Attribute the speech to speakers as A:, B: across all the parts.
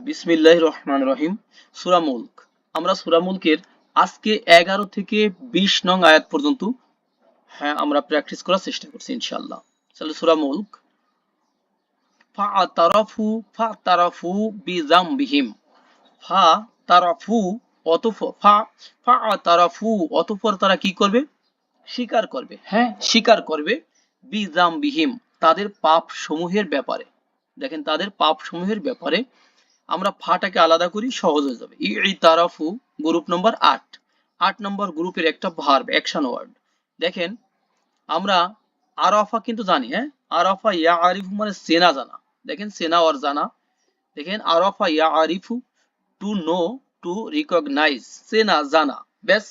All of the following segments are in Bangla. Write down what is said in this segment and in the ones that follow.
A: বিসমিল্লাহ রহমান রহিম। সুরা মুলক। আমরা সুরা মুলকের আজকে এগারো থেকে বিশ নং আয়াত পর্যন্ত হ্যাঁ আমরা প্র্যাকটিস করার চেষ্টা করছি ইনশাল্লাহ তাহলে সুরা মুলক ফা তারাফু ফা তারাফু বিজামবিহিম ফা তারাফু অতঃপর ফা ফা তারাফু অতঃপর তারা কি করবে? স্বীকার করবে। হ্যাঁ স্বীকার করবে বিজামবিহিম তাদের পাপ সমূহের ব্যাপারে। দেখেন, তাদের পাপ সমূহের ব্যাপারে আমরা ফাটাকে আলাদা করি, সহজ হয়ে যাবে। ই তারাফু গ্রুপ নম্বর আট। আট নম্বর গ্রুপের একটা ভার্ব, অ্যাকশন ওয়ার্ড। দেখেন, আমরা আরাফা কিন্তু জানি হ্যাঁ? আরাফা ইয়া আরিফু মানে সেনা জানা। দেখেন, সেনা ওর জানা। দেখেন, আরাফা ইয়া আরিফু টু নো, টু রিকগনাইজ, সেনা জানা। ব্যাস,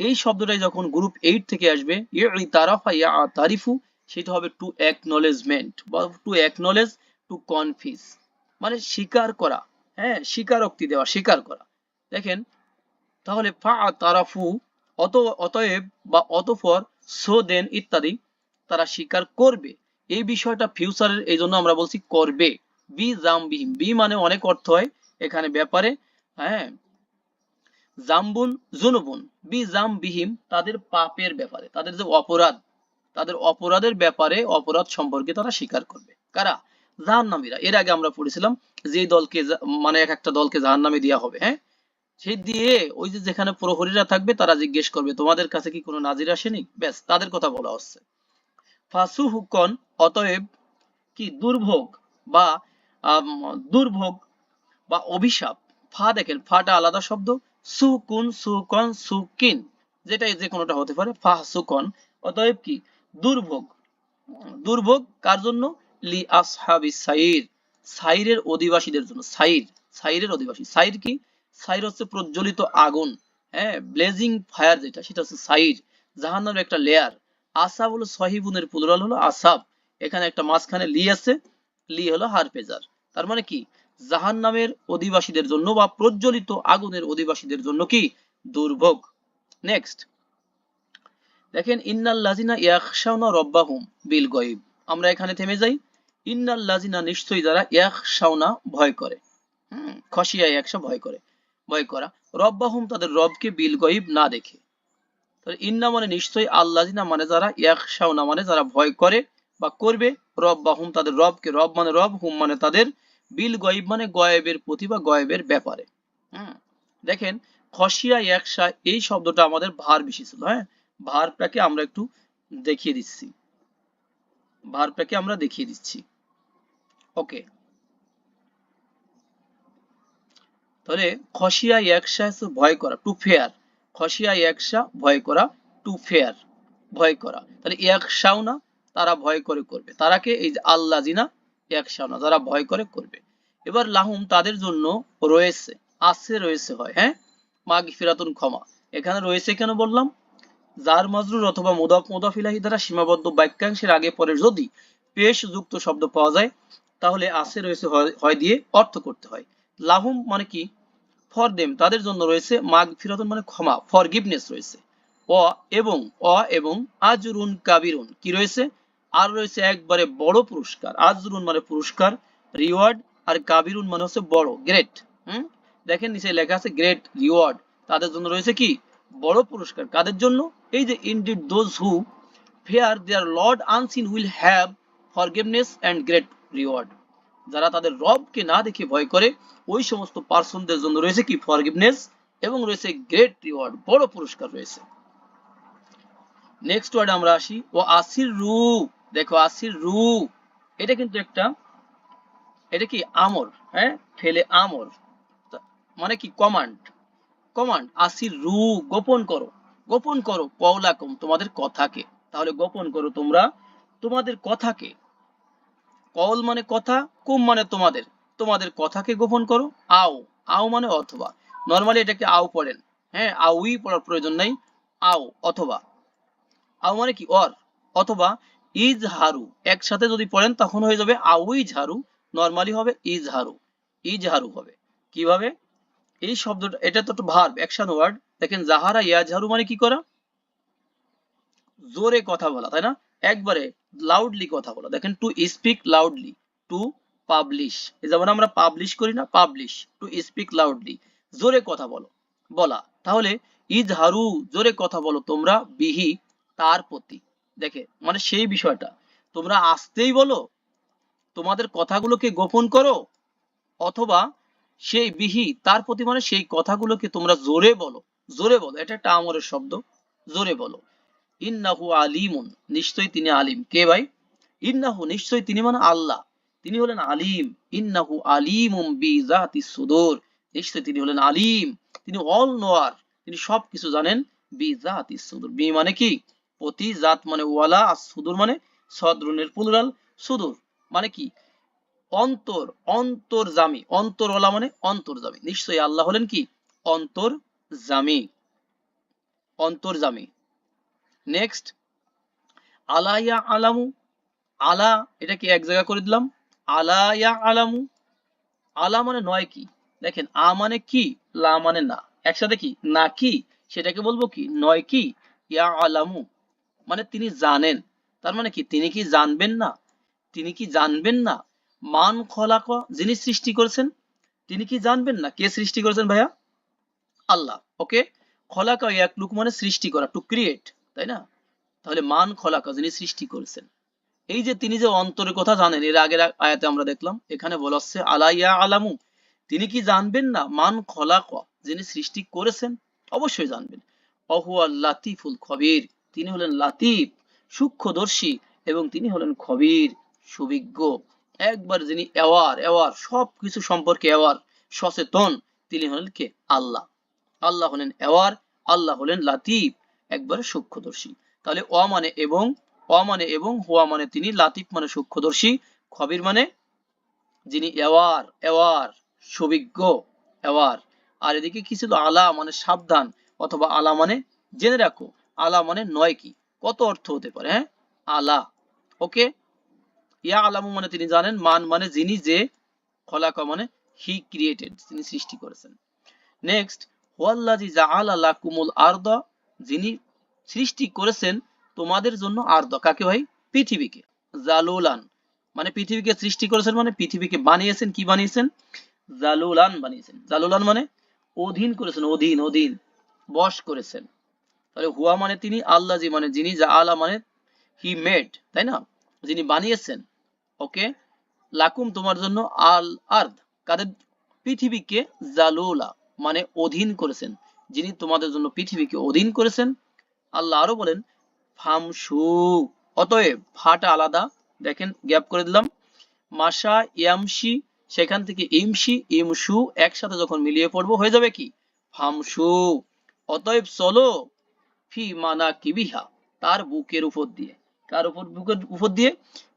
A: এই শব্দটাই যখন গ্রুপ এইট থেকে আসবে ই তারাফা ইয়া তারিফু সেটা হবে টু অ্যাকনলেজমেন্ট বা টু অ্যাকনলেজ টু কনফিউজ মানে স্বীকার করা হ্যাঁ স্বীকারোক্তি দেওয়া, স্বীকার করা। দেখেন, তাহলে ফা তারাফু অত, অতএব বা অতঃপর সো দেন ইত্যাদি তারা স্বীকার করবে। এই বিষয়টা ফিউচারের এই জন্য আমরা বলছি করবে। বি জাম বিহিম বি মানে অনেক অর্থ হয় এখানে ব্যাপারে হ্যাঁ। জাম্বুন, জুনুবুন। বি জাম বিহিম তাদের পাপের ব্যাপারে, তাদের যে অপরাধ, তাদের অপরাধের ব্যাপারে অপরাধ সম্পর্কে তারা স্বীকার করবে। কারা? জাহান্নামীরা। এর আগে আমরা পড়েছিলাম যে দলকে মানে এক একটা দলকে জাহান্নামে দেওয়া হবে হ্যাঁ? সেই দিয়ে ওই যে যেখানে প্রহরীরা থাকবে তারা জিজ্ঞেস করবে, তোমাদের কাছে কি কোনো নাজির আসেনি? ব্যাস, তাদের কথা বলা হচ্ছে। ফাসু হুকন অতএব কি দুর্ভোগ বা দুর্ভোগ বা অভিশাপ? ফা দেখেন, ফাটা আলাদা শব্দ। সুকুন, সুকন, সুকিন যেটা যে কোনোটা হতে পারে ফা সুকন অতএব কি? দুর্ভোগ। দুর্ভোগ কার জন্য? লি আসহাবি সাইর। সাইরের অধিবাসীদের জন্য, সাইর, সাইরের অধিবাসী। সাইর কি? সাইর হচ্ছে প্রজ্বলিত আগুন হ্যাঁ ব্লেজিং ফায়ার যেটা, সেটা হচ্ছে সাইর, জাহান্নামের একটা লেয়ার আসাব হলো সহিবুনের প্লুরাল হলো আসাব। এখানে একটা মাঝখানে লি আছে, লি হলো হারপেজার। তার মানে কি? জাহান্নামের অধিবাসীদের জন্য বা প্রজ্বলিত আগুনের অধিবাসীদের জন্য কি? দুর্ভোগ। নেক্সট দেখেন, ইন্নাল লাজিনা ইয়াখশাউনা রব্বাহুম বিল গয়ব। আমরা এখানে থেমে যাই। ইন্নাল লাজিনা নিশ্চয়ই যারা ইয়াখশাউনা, ভয় করে। হুম খসিয়া ভয় করে। ভয় করা। রব্বাহুম, তাদের রবকে বিল গয়ব না দেখে। তাহলে ইন্না মানে নিশ্চয়ই আল্লাজিনা মানে যারা, ইয়াখশাউনা মানে যারা ভয় করে বা করবে, রব্বাহুম তাদের রবকে, রব মানে রব, হুম মানে তাদের বিল গয়ব মানে গয়েবের প্রতি বা গয়েবের ব্যাপারে। হুম, দেখেন খসিয়া একশা এই শব্দটা আমাদের ভার বেশি ছিল হ্যাঁ? ভারটাকে আমরা একটু দেখিয়ে দিচ্ছি। ভারটাকে আমরা দেখিয়ে দিচ্ছি। ওকে। তাহলে খসিয়া হচ্ছে ভয় করা টু ফেয়ার খসিয়া একশা ভয় করা টু ফেয়ার ভয় করা। তাহলে একশাও না, তারা ভয় করে করবে। তারাকে এই যে আল্লাহ জিনা একশাও না যারা ভয় করে করবে। এবার লাহুম তাদের জন্য রয়েছে, আছে রয়েছে হয় হ্যাঁ? মাগ ফিরাতুন ক্ষমা। এখানে রয়েছে কেন বললাম? যার মাজরুর অথবা মুদাফ মুদাফ ইলাহি দ্বারা সীমাবদ্ধ বাক্যাংশের আগে পরে যদি পেশ যুক্ত শব্দ পাওয়া যায় তাহলে আছে রয়েছে হয়- দিয়ে অর্থ করতে হয়। লাহুম মানে কি? ফর দেম তাদের জন্য রয়েছে মাগ ফিরাতুন মানে ক্ষমা ফরগিভনেস রয়েছে। অ এবং অ এবং আজরুন কাবিরুন, কি রয়েছে? আর রয়েছে একবারে বড় পুরস্কার, আজরুন মানে পুরস্কার রিওয়ার্ড আর কাবিরুন মানে হচ্ছে বড় গ্রেট হুম? দেখেন নিচে লেখা আছে গ্রেট রিওয়ার্ড তাদের জন্য রয়েছে কি? বড় পুরস্কার, কাদের জন্য? এই যে indeed those who fear their Lord unseen will have forgiveness and great reward যারা তাদের রবকে না দেখে ভয় করে, ওই সমস্ত পার্সনদের জন্য রয়েছে কি? ফরগিভনেস এবং রয়েছে গ্রেট রিওয়ার্ড বড় পুরস্কার রয়েছে। নেক্সট ওয়ার্ড আমরা আসি। ও আসির রু। দেখো, আসির রু। এটা কিন্তু একটা, এটা কি? আমর হ্যাঁ? ফেলে আমর। মানে কি? কমান্ড কমান্ড আসির রু। গোপন করো। গোপন করো কওলাকুম তোমাদের কথাকে। তাহলে গোপন করো তোমরা তোমাদের কথাকে। কল মানে কথা, কুম মানে তোমাদের। তোমাদের কথাকে গোপন করো, আও। আও মানে অথবা। নরমালি এটাকে আও পড়েন। হ্যাঁ আউই পড়ার প্রয়োজন নাই। আও, অথবা। আও মানে কি? অর। অথবা ইজ হারু একসাথে যদি পড়েন, তখন হয়ে যাবে আউই ঝাড়ু নরমালি হবে ইজ হারু ইজ হারু হবে। কীভাবে? এই শব্দটা, এটা তো একটা ভার্ব অ্যাকশন ওয়ার্ড দেখেন, জাহারা ইয়াজহারু মানে কি করা? জোরে কথা বলা, তাই না? একবারে লাউডলি কথা বলা। দেখেন to speak loudly to publish যেমন আমরা পাবলিশ করি না পাবলিশ টু স্পিক লাউডলি জোরে কথা বলো, বলা। তাহলে, ইজহারু, জোরে কথা বলো তোমরা বিহি, তার প্রতি। দেখে মানে সেই বিষয়টা। তোমরা আসতেই বলো, তোমাদের কথাগুলোকে গোপন করো, অথবা সেই বিহি, তার প্রতি মানে সেই কথাগুলোকে তোমরা জোরে বলো। জোরে বলো, এটা একটা আমরের শব্দ। জোরে বলো। ইন্নাহু আলিমুন, নিশ্চয়ই তিনি আলিম। কে ভাই? ইন্নাহু, নিশ্চয়ই তিনি মানে আল্লাহ। তিনি হলেন আলিম। ইন্নাহু আলিমুম বি জাতি সুদূর। নিশ্চয়ই তিনি হলেন আলিম। তিনি অল নোয়ার। তিনি সবকিছু জানেন বি জাতি সুদূর। বি মানে কি? প্রতি জাত মানে ওয়ালা, আর সুদূর মানে সদরুনের প্লুরাল সুদূর। মানে কি? অন্তর অন্তর্জামী অন্তরওয়ালা মানে অন্তর্জামী নিশ্চয়ই আল্লাহ হলেন কি? অন্তর্জামী অন্তর্জামী নেক্সট আলাইয়া আলামু আলা এটা কি এক জায়গা করে দিলাম? আলাইয়া আলামু আলা মানে নয় কি? দেখেন, আ মানে কি, লা মানে না। একসাথে কি? না কি, সেটাকে বলব কি? নয় কি? ইয়া আলামু মানে তিনি জানেন। তার মানে কি? তিনি কি জানবেন না? তিনি কি জানবেন না? মান খলাক, যিনি সৃষ্টি করেছেন, তিনি কি জানবেন না? কে সৃষ্টি করেছেন ভাইয়া? আল্লাহ। ওকে? খলাকা এক লুক মানে সৃষ্টি করা টু ক্রিয়েট তাই না? তাহলে মান খলাকা যিনি সৃষ্টি করেছেন। এই যে তিনি যে অন্তরের কথা জানেন, এর আগের আয়াতে আমরা দেখলাম, এখানে বলা আলাইয়া আলামু? তিনি কি জানবেন না মান খলাক যিনি সৃষ্টি করেছেন? অবশ্যই জানবেন। অহুয়া লাতিফুল খবির। তিনি হলেন লাতিফ, সূক্ষ্মদর্শী এবং তিনি হলেন খবির, সুবিজ্ঞ। একবার যিনি অ্যাওয়ার অ্যাওয়ার সব কিছু সম্পর্কে অ্যাওয়ার সচেতন, তিনি হলেন কে? আল্লাহ। আল্লাহ হলেন অ্যাওয়ার আল্লাহ হলেন লাতিফ। একবারে সূক্ষ্মদর্শী। তাহলে অ মানে এবং, অ মানে এবং, হুয়া মানে তিনি, লাতিফ মানে সূক্ষ্মদর্শী, খবির মানে যিনি অ্যাওয়ার অ্যাওয়ার সুবিজ্ঞ অ্যাওয়ার আর এদিকে কি ছিল? আলা মানে সাবধান, অথবা আলা মানে জেনে রাখো, আলা মানে নয় কি? কত অর্থ হতে পারে হ্যাঁ? আলা, ওকে? ইয়া আলামু মানে তিনি জানেন, মান মানে যিনি যে খলাকা মানে হি ক্রিয়েটেড তিনি সৃষ্টি করেছেন। নেক্সট হুয়াল্লাজি জাআলা লাকুমুল আরদা যিনি সৃষ্টি করেছেন, তোমাদের জন্য আরদা কাকে ভাই? পৃথিবীকে। জালুলান। মানে পৃথিবীকে সৃষ্টি করেছেন মানে পৃথিবীকে বানিয়েছেন, কি বানিয়েছেন? জালুলান বানিয়েছেন। জালুলান মানে অধীন করেছেন, অধীন অধীন। বশ করেছেন। তাহলে হুয়া মানে তিনি, আল্লাহ জি মানে যিনি, যা আলা মানে হি মেড, তাই না? যিনি বানিয়েছেন। ওকে? লাকুম তোমার জন্য আল আর্দ। কাদের? পৃথিবীকে জালুলা মানে অধীন করেছেন। যিনি তোমাদের জন্য পৃথিবীকে অধীন করেছেন, আল্লাহ আরও বলেন ফামসু অতএব ফাটা আলাদা। দেখেন, গ্যাপ করে দিলাম। মাসা ইয়ামসি সেখান থেকে ইমসি ইমসু একসাথে যখন মিলিয়ে পড়ব, হয়ে যাবে কি? ফামসু অতএব চলো ফি মানা কিবিহা, তার বুকের উপর দিয়ে। কার উপর? বুকের উপর দিয়ে।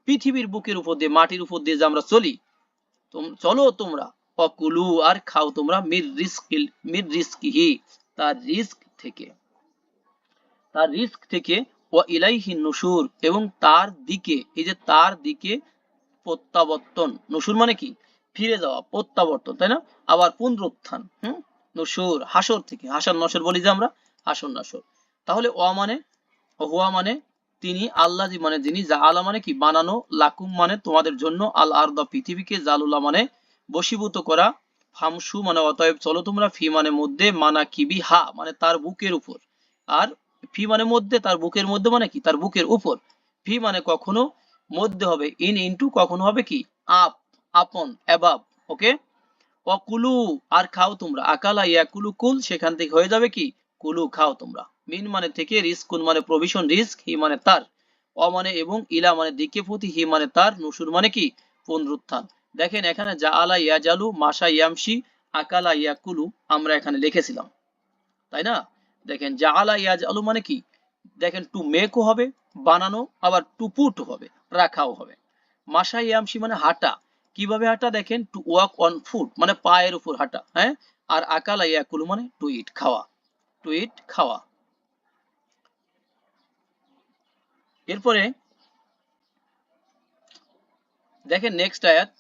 A: পৃথিবীর বুকের উপর দিয়ে, মাটির উপর দিয়ে যে আমরা চলি চলো তোমরা। অকুলু আর খাও তোমরা মির রিস্ক মির রিস্কিহি। তার রিস্ক থেকে। তার রিস্ক থেকে ও ইলাইহি নুশুর এবং তার দিকে, এই যে তার দিকে প্রত্যাবর্তন। নুশুর মানে কি? ফিরে যাওয়া, প্রত্যাবর্তন, তাই না? আবার পুনরুত্থান, হুম? নুশুর, হাসর থেকে। হাসর নসর বলি যে আমরা? হাসর নাসর। তাহলে অ মানে? হুয়া মানে তিনি আল্লাহ মানে যিনি যা আলা মানে কি? বানানো লাকুম মানে তোমাদের জন্য আল আরদা পৃথিবীকে জালুলা মানে বশীভূত করা ফামসু মানে অতএব চলো তোমরা ফি মানে মধ্যে মানা কিবি হা মানে তার বুকের উপর। আর ফি মানে মধ্যে, তার বুকের মধ্যে মানে কি? তার বুকের উপর। ফি মানে কখনো মধ্যে হবে। ইন ইনটু কখনো হবে কি? আপ, আপন, অ্যাবাব, ওকে? অকুলু, আর খাও তোমরা। আকালা ইয়াকুলু কুল, সেখান থেকে হয়ে যাবে কি? কুলু, খাও তোমরা। মিন মানে থেকে রিস্কুন মানে প্রভিশন, রিস্ক, হি মানে তার। অ মানে এবং ইলা মানে দিকে প্রতি, হি মানে তার, নসুর মানে কি? পুনরুত্থান। দেখেন এখানে যা আলা ইয়াজালু মাসা ইয়ামসি আকালা ইয়াকুলু আমরা এখানে লিখেছিলাম। তাই না? দেখেন যা আলা ইয়াজালু মানে কি? দেখেন টু মেকও হবে, বানানো, আবার টু পুট হবে, রাখাও হবে। মাসা ইয়ামসি মানে হাঁটা। কীভাবে হাঁটা? দেখেন টু ওয়াক অন ফুট মানে পায়ের উপর হাঁটা হ্যাঁ? আর আকালা ইয়াকুলু মানে টু ইট খাওয়া, টু ইট খাওয়া। এরপরে দেখেন নেক্সট আয়াত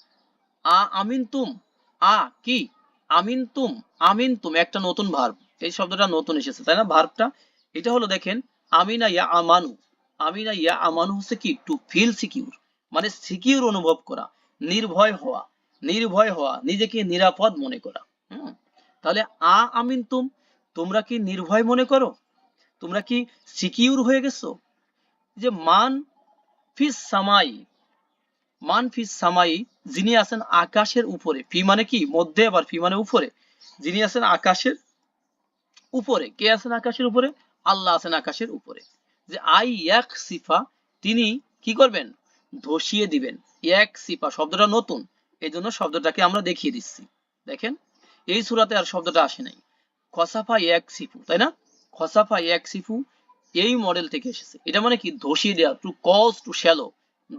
A: আ আমিন তুম, আ কি? আমিন তুম আমিন তুম, একটা নতুন ভার্ব এই শব্দটা নতুন এসেছে, তাই না? ভার্বটা এটা হলো দেখেন, আমিনা ইয়া আমানু। আমিনা ইয়া আমানু হচ্ছে কি? টু ফিল সিকিউর মানে সিকিউর অনুভব করা, নির্ভয় হওয়া নির্ভয় হওয়া, নিজেকে নিরাপদ মনে করা। তাহলে আ আমিন তুম, তোমরা কি নির্ভয় মনে করো? তোমরা কি সিকিউর হয়ে গেছো? যে মান ফিস সামাই মান ফিস সামাই, যিনি আছেন আকাশের উপরে। ফি মানে কি? মধ্যে আবার ফি মানে উপরে। যিনি আছেন আকাশের উপরে। কে আছেন আকাশের উপরে? আল্লাহ আছেন আকাশের উপরে। যে আই এক সিফা, তিনি কি করবেন? ধসিয়ে দিবেন। এক সিফা, শব্দটা নতুন। এই জন্য শব্দটাকে আমরা দেখিয়ে দিচ্ছি। দেখেন, এই সুরাতে আর শব্দটা আসে নাই। খসাফা এক সিফু, তাই না? খসাফা এক সিফু এই মডেল থেকে এসেছে। এটা মানে কি? ধসিয়ে দেওয়া টু কজ টু শ্যালো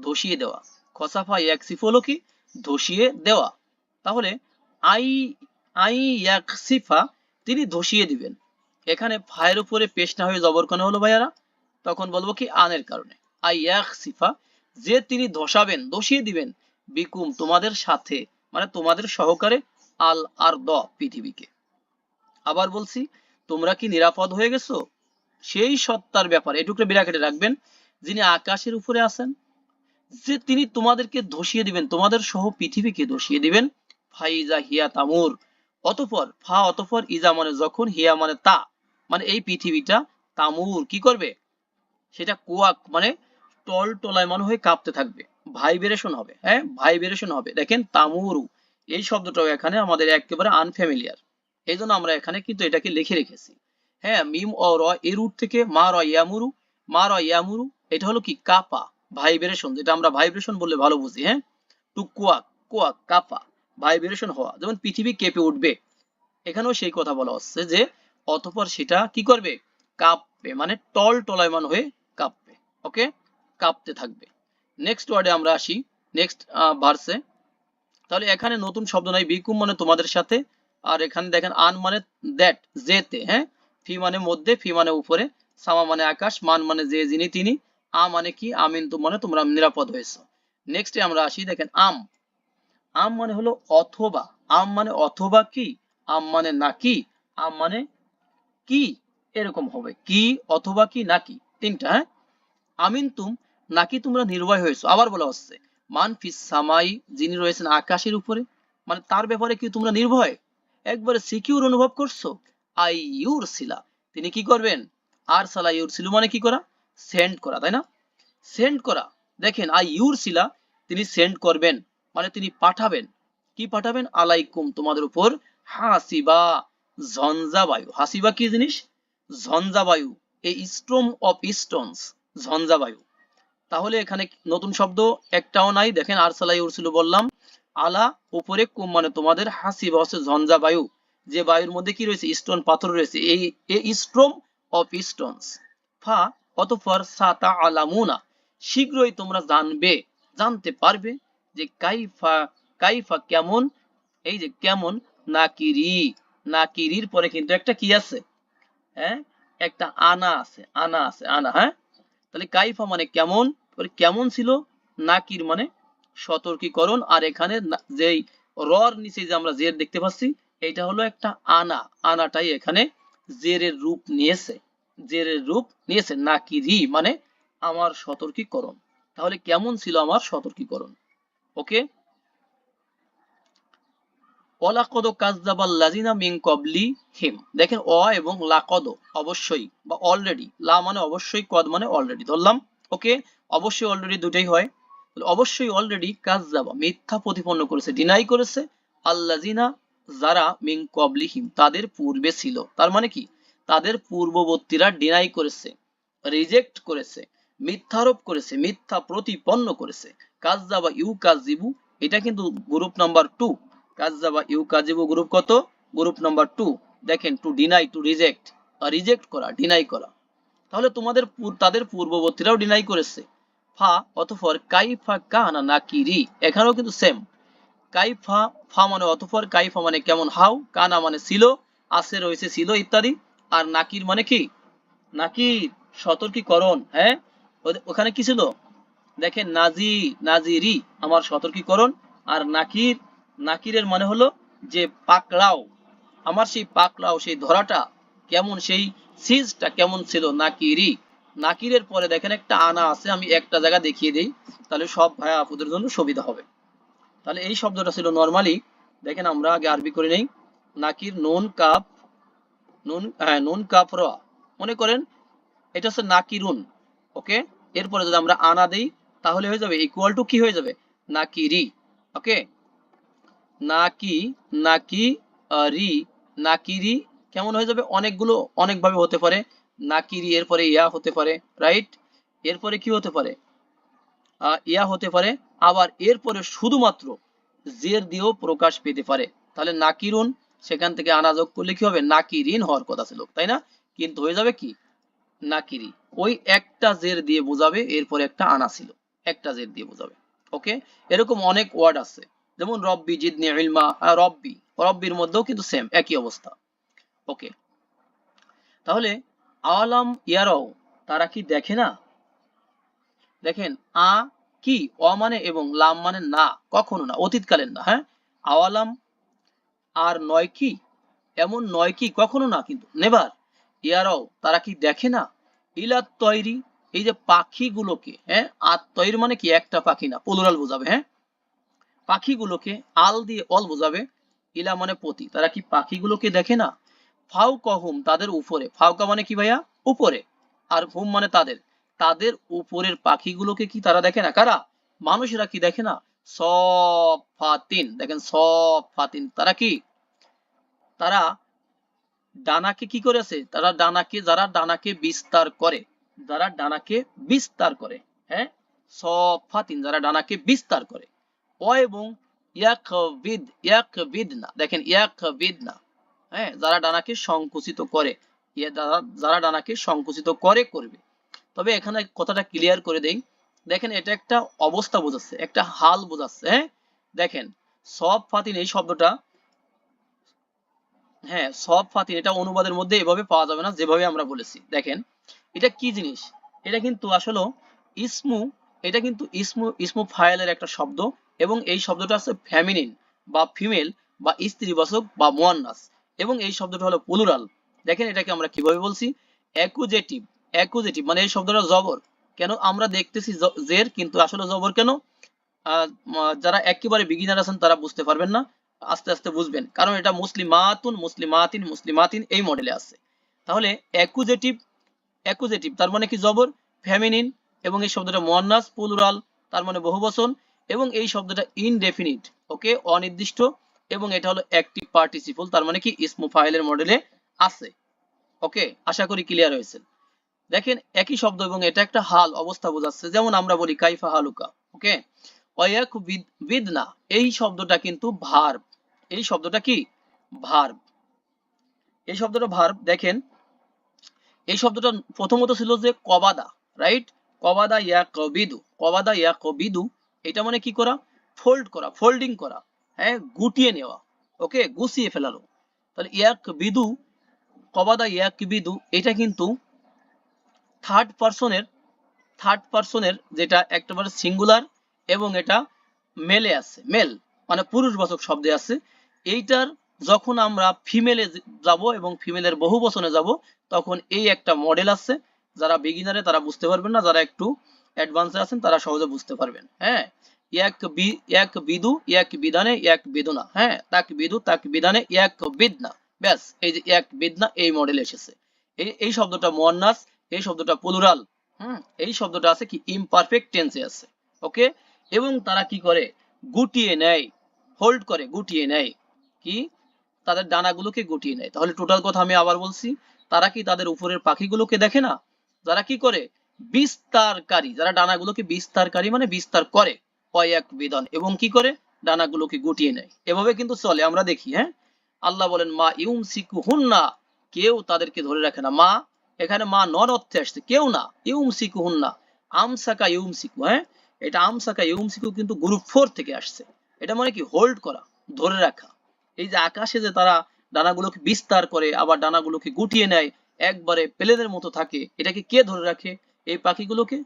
A: ধসিয়ে দেওয়া। খসাফা এক সিফু হলো কি ধসিয়ে দেওয়া। তাহলে আই আই এক সিফা তিনি ধসিয়ে দিবেন। এখানে ফায়ের উপরে পেশ না হয়ে জবর কেন হলো ভাইয়ারা। তখন বলব কি আনের কারণে। আই এক সিফা যে তিনি ধসাবেন, ধসিয়ে দিবেন, বিকুম তোমাদের সাথে মানে তোমাদের সহকারে আল আর দ পৃথিবীকে। আবার বলছি, তোমরা কি নিরাপদ হয়ে গেছো? সেই সত্তার ব্যাপারে এটুকু বিরাকেটে রাখবেন, যিনি আকাশের উপরে আছেন যে তিনি তোমাদেরকে ধসিয়ে দিবেন, তোমাদের সহ পৃথিবীকে ধসিয়ে দিবেন। ফাইজা হিয়া তামুর। অতপর, ফা অতপর ইজা মানে যখন, হিয়া মানে তা মানে এই পৃথিবীটা তামুর। কি করবে? সেটা কুয়াক মানে টল টলায়মান হয়ে কাঁপতে থাকবে। ভাইব্রেশন হবে হ্যাঁ? ভাইব্রেশন হবে। দেখেন, তামুরু, এই শব্দটাও এখানে আমাদের একেবারে আনফ্যামিলিয়ার। এই জন্য আমরা এখানে কিন্তু এটাকে লিখে রেখেছি। হ্যাঁ মিম অ র, এর রুট থেকে মা র ইয়ামুরু, মা র ইয়ামুরু, এটা হলো কি? কাপা। ভাইব্রেশন যেটা আমরা ভাইব্রেশন বললে ভালো বুঝি হ্যাঁ? টু কুয়াক কুয়াক কাপা ভাইব্রেশন হওয়া। যেমন পৃথিবী কেঁপে উঠবে। এখানেও সেই কথা বলা হচ্ছে যে, অতঃপর সেটা কি করবে? কাঁপবে মানে টল টলায়মান হয়ে কাঁপবে, ওকে? কাঁপতে থাকবে। নেক্সট ওয়ার্ডে আমরা আসি। নেক্সট ভার্সে তাহলে এখানে নতুন শব্দ নাই বিকুম মানে তোমাদের সাথে। আর এখানে দেখেন, আন মানে দ্যাট যেতে হ্যাঁ? ফি মানে মধ্যে, ফি মানে উপরে, সামা মানে আকাশ, মান মানে যে যিনি তিনি। আ মানে কি? আমিন তো মানে তোমরা নিরাপদ হয়েছো। নেক্সটে আমরা আসি, দেখেন, আম। আম মানে হলো অথবা। আম মানে অথবা কি? আম মানে নাকি? আম মানে কি? এরকম হবে। কি, অথবা কি, নাকি। তিনটা হ্যাঁ? আমিন তুম নাকি তোমরা নির্ভয় হয়েছো। আবার বলা হচ্ছে, মান ফিস সামাই, যিনি রয়েছেন আকাশের উপরে মানে তার ব্যাপারে কি তোমরা নির্ভয়? একবারে সিকিউর অনুভব করছ? আই ইউর সিলা তিনি কি করবেন? আর সালা ইউর সিলু মানে কি করা? সেন্ড করা, তাই না? সেন্ড করা। দেখেন, আই ইউর সিলা তিনি সেন্ড করবেন মানে তিনি পাঠাবেন। কি পাঠাবেন? আলাইকুম, তোমাদের উপর হাসিবা ঝঞ্ঝা বায়ু হাসিবা কি জিনিস? ঝঞ্ঝা বায়ু এই স্ট্রোম অফ স্টোনস ঝঞ্ঝা বায়ু তাহলে এখানে নতুন শব্দ একটাও নাই। দেখেন আরসালাই উরসিলু বললাম, আলা, উপরে কুম মানে তোমাদের হাসিবা, হচ্ছে ঝঞ্ঝা বায়ু যে বায়ুর মধ্যে কি রয়েছে? স্টোন পাথর রয়েছে। এই স্ট্রোম অফ স্টোনস ফা অতঃপর সাতা আলামুনা, শীঘ্রই তোমরা জানবে, জানতে পারবে যে কাইফা কাইফা কেমন, এই যে কেমন নাকিরি, নাকিরির পরে কিন্তু একটা কি আছে? হ্যাঁ? একটা আনা আছে আনা আছে, আনা হ্যাঁ? তাহলে কাইফা মানে কেমন? পরে কেমন ছিল? নাকির মানে সতর্কীকরণ, আর এখানে যেই রর নিচে যে আমরা জের দেখতে পাচ্ছি এটা হলো একটা আনা, আনাটাই এখানে জেরের রূপ নিয়েছে। জেরের রূপ নিয়েছে নাকিরি মানে আমার সতর্কীকরণ। তাহলে কেমন ছিল আমার সতর্কীকরণ? ওকে? অলাকদ কাজদাবাল লাজিনা মিন কবলি হিম। দেখেন অ এবং লাকদ অবশ্যই বা অলরেডি লা মানে অবশ্যই কদ মানে অলরেডি ধরলাম, ওকে? অবশ্যই অলরেডি দুটাই হয়। অবশ্যই অলরেডি কাজদাবা মিথ্যা প্রতিপন্ন করেছে ডিনাই করেছে। আল্লাজিনা যারা মিন কবলি হিম, তাদের পূর্বে ছিল। তার মানে কি? তাদের পূর্ববর্তীরা ডিনাই করেছে রিজেক্ট করেছে, মিথ্যারোপ করেছে, মিথ্যা প্রতিপন্ন করেছে। কাজদাবা ইউ কাজিবু এটা কিন্তু গ্রুপ নাম্বার টু কাজজাবা ইউ কাজিবু গ্রুপ কত? গ্রুপ নাম্বার টু দেখেন to deny to reject reject করা ডিনাই করা। তাহলে তোমাদের তাদের পূর্ববর্তীরাও ডিনাই করেছে। ফা অতঃপর কাইফা কানা নাকিরি, এখানেও কিন্তু সেম কাইফা, ফা মানে অতঃপর কাইফা মানে কেমন? হাউ, কানা মানে ছিল, আছে, রয়েছে, ছিল, ইত্যাদি। আর নাকির মানে কি? নাকির, সতর্কীকরণ হ্যাঁ? ওখানে কি ছিল? দেখেন, নাজি, নাজিরি, আমার সতর্কীকরণ। আর নাকির, নাকিরের মানে হলো যে পাকড়াও। আমার সেই পাকড়াও, সেই ধরাটা কেমন, সেই সিজটা কেমন ছিল? নাকিরি। নাকিরের পরে দেখেন, একটা আনা আছে, আমি একটা জায়গা দেখিয়ে দিই। তাহলে সব ভাই আপুদের জন্য সুবিধা হবে। তাহলে এই শব্দটা ছিল নরমালি দেখেন, আমরা আগে আরবি করে নেই। নাকির, নুন, কাপ নুন হ্যাঁ মনে করেন, এটা হচ্ছে নাকিরুন ওকে এরপরে যদি আমরা আনা দেই, তাহলে হয়ে যাবে ইকুয়াল টু কি হয়ে যাবে? নাকিরি ওকে নাকি নাকি রি নাকিরি কেমন হয়ে যাবে? অনেকগুলো, অনেকভাবে হতে পারে। নাকিরি এরপরে ইয়া হতে পারে রাইট এরপরে কি হতে পারে? ইয়া হতে পারে। আবার এরপরে শুধুমাত্র জের দিয়েও প্রকাশ পেতে পারে। তাহলে নাকিরুন সেখান থেকে আনা যোগ করলে কি হবে? নাকিরিন হওয়ার কথা ছিল, তাই না? কিন্তু হয়ে যাবে কি? নাকিরি। ওই একটা জের দিয়ে বোঝাবে, এরপরে একটা আনা ছিল, একটা জের দিয়ে বোঝাবে। ওকে? এরকম অনেক ওয়ার্ড আছে। যেমন রব্বি জিদনি ইলমা রব্বি। রব্বির মধ্যেও কিন্তু সেম একই অবস্থা। ওকে? তাহলে আওয়ালাম ইয়ারাও, তারা কি দেখে না? দেখেন, আ, কি, অ মানে এবং লাম মানে না, কখনো না, অতীতকালের না হ্যাঁ? আওয়ালাম আর নয় কি? এমন নয় কি? কখনো না কিন্তু। নেভার ইয়ারাও তারা কি দেখে না? ইলা তৈরি, এই যে পাখিগুলোকে হ্যাঁ? আর তৈরি মানে কি? একটা পাখি না প্লুরাল বোঝাবে হ্যাঁ? পাখিগুলোকে আল দিয়ে অল বোঝাবে, ইলা মানে পতি। তারা কি পাখিগুলোকে দেখে না? ফাউ কহুম তাদের উপরে। ফাউকা মানে কি ভাইয়া? উপরে। আর হুম মানে তাদের। তাদের উপরের পাখিগুলোকে কি তারা দেখে না? কারা? মানুষেরা কি দেখে না? সব ফাতিন দেখেন সব ফাতিন তারা কি? তারা ডানাকে কি করেছে? তারা ডানাকে, যারা ডানাকে বিস্তার করে, যারা ডানাকে বিস্তার করে হ্যাঁ? সব ফাতিন যারা ডানাকে বিস্তার করে। ও এবং ইয়াকবিদ, ইয়াকবিদনা, দেখেন ইয়াকবিদনা হ্যাঁ? যারা ডানাকে সংকুচিত করে যারা ডানাকে সংকুচিত করে, করবে। তবে এখানে কথাটা ক্লিয়ার করে দেই। দেখেন এটা একটা অবস্থা বোঝাচ্ছে, একটা হাল বোঝাচ্ছে হ্যাঁ? দেখেন সব ফাতিন এই শব্দটা হ্যাঁ সব ফাতিন এটা অনুবাদের মধ্যে এভাবে পাওয়া যাবে না, যেভাবে আমরা বলেছি। দেখেন, এটা কি জিনিস? এটা কিন্তু আসলে ইসমু, এটা কিন্তু ইসমু ইসমু ফাইলের একটা শব্দ এবং এই শব্দটা আছে ফ্যামিনিন বা ফিমেল বা স্ত্রীবাচক বা মোয়ান্নাস এবং এই শব্দটা হলো প্লুরাল। দেখেন, এটাকে আমরা কীভাবে বলছি? অ্যাকুজেটিভ অ্যাকুজেটিভ মানে এই শব্দটা জবর। কেন? আমরা দেখতেছি জের, কিন্তু আসলে জবর কেন? যারা একেবারে বিগিনার আছেন, তারা বুঝতে পারবেন না। আস্তে আস্তে বুঝবেন। কারণ এটা মুসলিমাতুন মুসলিমাতিন মুসলিমাতিন এই মডেলে আছে। তাহলে অ্যাকুজেটিভ অ্যাকুজেটিভ তার মানে কি জবর? ফেমিনিন এবং এই শব্দটা মোয়ান্নাস প্লুরাল তার মানে বহুবচন এবং এই শব্দটা ইনডেফিনিট ওকে অনির্দিষ্ট এবং এটা হলো অ্যাক্টিভ পার্টিসিপল তার মানে কি ইসমু ফাইলের মডেলে আছে ওকে আশা করি ক্লিয়ার হয়েছে। দেখেন, একই শব্দ এবং এটা একটা হাল, অবস্থা বোঝাচ্ছে। যেমন আমরা বলি, কাইফা হালুকা ওকে ওয়াক বিদনা, এই শব্দটা কিন্তু ভার্ব এই শব্দটা কি? ভার্ব এই শব্দটা ভার্ব দেখেন। এই শব্দটা প্রথমত ছিল যে কবাদা রাইট কবাদা ইয়া কবিদু কবাদা ইয়া কবিদু এটা মানে কি করা? ফোল্ড করা ফোল্ডিং করা হ্যাঁ? গুটিয়ে নেওয়া ওকে গুছিয়ে ফেলালো তাহলে ইয়াক বিদু কবাদা ইয়াক বিদু এটা কিন্তু থার্ড পার্সনের থার্ড পার্সনের যেটা একেবারে সিঙ্গুলার এবং এটা মেলে আছে মেল মানে পুরুষবাচক শব্দে আছে। এইটার যখন আমরা ফিমেলে যাব এবং ফিমেলের বহু বচনে যাব, তখন এই একটা মডেল আছে যারা বিগিনারে তারা বুঝতে পারবেন না, যারা একটু অ্যাডভান্সে আছেন তারা সহজে বুঝতে পারবেন। হ্যাঁ? এক বি, এক বিদু, এক বিধানে, এক বিদুনা। হ্যাঁ? তাক বিদু, তাক বিধানে, এক বিদনা। ব্যাস, এই যে এক বিদনা এই মডেল এসেছে। এই এই শব্দটা মোয়ান্নাস, এই শব্দটা প্লুরাল হুম? এই শব্দটা আছে কি? ইমপারফেক্ট টেন্সে আছে। ওকে এবং তারা কি করে? গুটিয়ে নেয়। হোল্ড করে, গুটিয়ে নেয়। কি তাদের ডানাগুলোকে গুটিয়ে নেয়। তাহলে টোটাল কথা আমি আবার বলছি, তারা কি তাদের উপরের পাখিগুলোকে দেখে না? যারা কি করে? বিস্তারকারী। যারা ডানাগুলোকে বিস্তারকারী মানে বিস্তার করে কয়েক বিধান এবং কি করে? ডানাগুলোকে গুটিয়ে নেয়। এভাবে কিন্তু চলে, আমরা দেখি হ্যাঁ? আল্লাহ বলেন, মা ইউম সিকু হুন্না কেউ তাদেরকে ধরে রাখে না। মা এখানে মা নন অর্থে আসছে। কেউ না ইউম সিকু হুন্না আমসাকা ইউম সিকু হ্যাঁ? এটা আমসাকা ইউম সিকু কিন্তু গ্রুপ ফোর থেকে আসছে। এটা মানে কি? হোল্ড করা, ধরে রাখা। এই যে আকাশে যে তারা ডানাগুলোকে বিস্তার করে, আবার ডানাগুলোকে গুটিয়ে নেয়, একবারে প্লেনের মতো থাকে, এটাকে কে ধরে রাখে? এই পাখিগুলোকে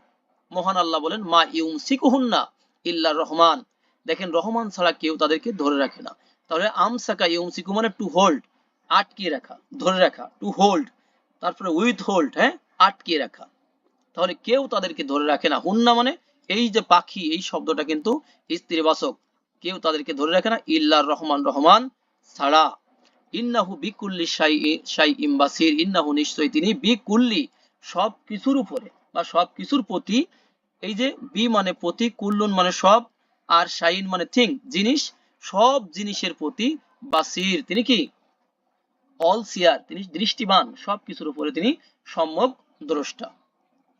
A: মহান আল্লাহ বলেন, মা ইউম সিকুহুন্না ইল্লা রহমান। দেখেন, রহমান ছাড়া কেউ তাদেরকে ধরে রাখে না। তাহলে আমসাকা ইউম সিকু মানে টু হোল্ড আটকিয়ে রাখা, ধরে রাখা টু হোল্ড তারপরে উইথ হোল্ড হ্যাঁ আটকিয়ে রাখা। তাহলে কেউ তাদেরকে ধরে রাখে না। হুন্না মানে এই যে পাখি, এই শব্দটা কিন্তু স্ত্রীবাচক। কেউ তাদেরকে ধরে রাখে না ইল্লার রহমান রহমান ছাড়া ইন্নাহু বিকুল্লি শাই শাই ইম্বাসির ইন্নাহু তিনি বিকুল্লি সব কিছুর উপরে বা সব কিছুর প্রতি, এই যে বি মানে প্রতি, কুল্লুন মানে সব, আর মানে থিং, জিনিস, সব জিনিসের প্রতি বাসির তিনি কি? অল সিয়ার, তিনি দৃষ্টিবান সব কিছুর উপরে তিনি সম্যক দ্রষ্টা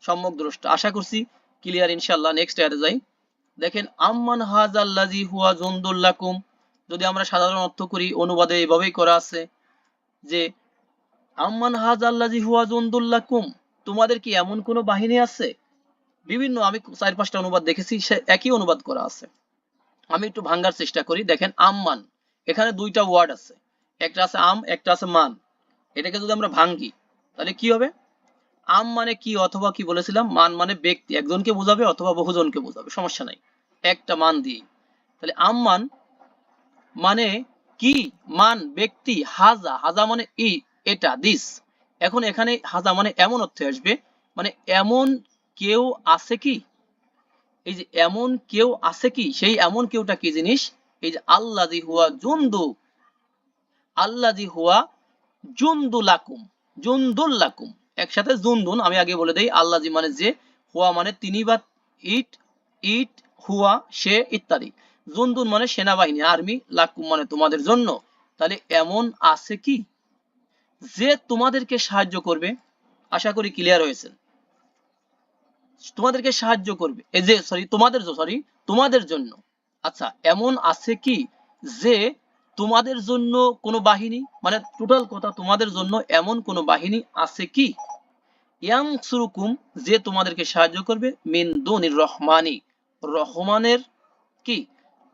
A: সম্যক দ্রষ্টা। আশা করছি ক্লিয়ার ইনশাআল্লাহ নেক্সট আয়াতে যাই। দেখেন, আম্মান হাজাল্লাজি হুয়া জুনদুল্লাকুম যদি আমরা সাধারণ অর্থ করি, অনুবাদে এভাবেই করা আছে যে, আম্মান হাজাল্লাজি হুয়া জুনদুল্লাকুম তোমাদের কি এমন কোন বাহিনী আছে? বিভিন্ন, আমি চার পাঁচটা অনুবাদ দেখেছি, সে একই অনুবাদ করা আছে। আমি একটু ভাঙ্গার চেষ্টা করি। দেখেন, আম্মান, এখানে দুইটা ওয়ার্ড আছে। একটা আছে আম, একটা আছে মান। এটাকে যদি আমরা ভাঙ্গি, তাহলে কি হবে? আম মানে কি অথবা কি বলেছিলাম? মান মানে ব্যক্তি, একজনকে বোঝাবে অথবা বহুজনকে বোঝাবে, সমস্যা নাই। একটা মান দিয়ে তাহলে আম মান মানে কি, মান, ব্যক্তি, হাজা হাজা মানে ই, এটা দিস এখন এখানে হাজা মানে এমন অর্থে আসবে মানে এমন কেউ আছে কি? এই যে এমন কেউ আছে কি? সেই এমন কেউটা কি জিনিস? এই যে আল্লাজি হুয়া জুন্দু আল্লাজি হুয়া জুন্দুলাকুম জুন্দুল্লাকুম একসাথে জুন্দুন, আমি আগে বলে দেই আল্লাজি মানে যে, হুয়া মানে তিনি বা ইট ইট, হুয়া, সে, ইত্যাদি। জুন্দুন মানে সেনাবাহিনী, আর্মি, লাকুম মানে তোমাদের জন্য। তাহলে এমন আছে কি? যে তোমাদেরকে সাহায্য করবে, আশা করি ক্লিয়ার হয়েছেন। তোমাদেরকে সাহায্য করবে, এই যে সরি তোমাদের সরি তোমাদের জন্য। আচ্ছা এমন আছে কি? যে তোমাদের জন্য কোনো বাহিনী মানে টোটাল কথা তোমাদের জন্য এমন কোনো বাহিনী আছে কি? ইয়াং সুরুকুম যে তোমাদেরকে সাহায্য করবে, মিন দুনির রহমানি। রহমানের কি?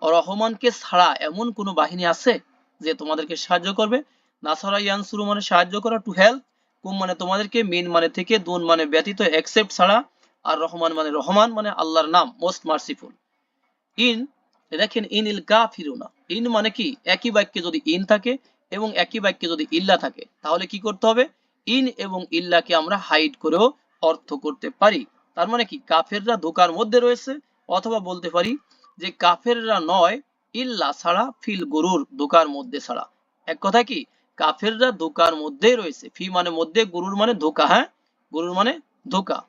A: রহমানকে ছাড়া এমন কোনো বাহিনী আছে যে তোমাদেরকে সাহায্য করবে? না ছাড়া ইয়াং সুরু মানে সাহায্য করা টু হেল্প কুম মানে তোমাদেরকে, মিন মানে থেকে, দুন মানে ব্যতীত এক্সেপ্ট ছাড়া, আর রহমান মানে রহমান মানে আল্লাহর নাম মোস্ট মার্সিফুল ইন, দেখেন, ইন ইল কাফিরুনা। ইন মানে কি? একই বাক্যে যদি ইন থাকে এবং একই বাক্যে যদি ইল্লা থাকে, তাহলে কি করতে হবে? ইন এবং ইল্লাকে আমরা হাইড করেও অর্থ করতে পারি। তার মানে কি? কাফেররা ধোকার মধ্যে রয়েছে, অথবা বলতে পারি যে কাফেররা নয়, ইল্লা ছাড়া ফিল গরুর ধোকার মধ্যে ছাড়া। এক কথা কি? কাফেররা ধোকার মধ্যেই রয়েছে। ফি মানে মধ্যে, গরুর মানে ধোকা হ্যাঁ? গরুর মানে ধোকা।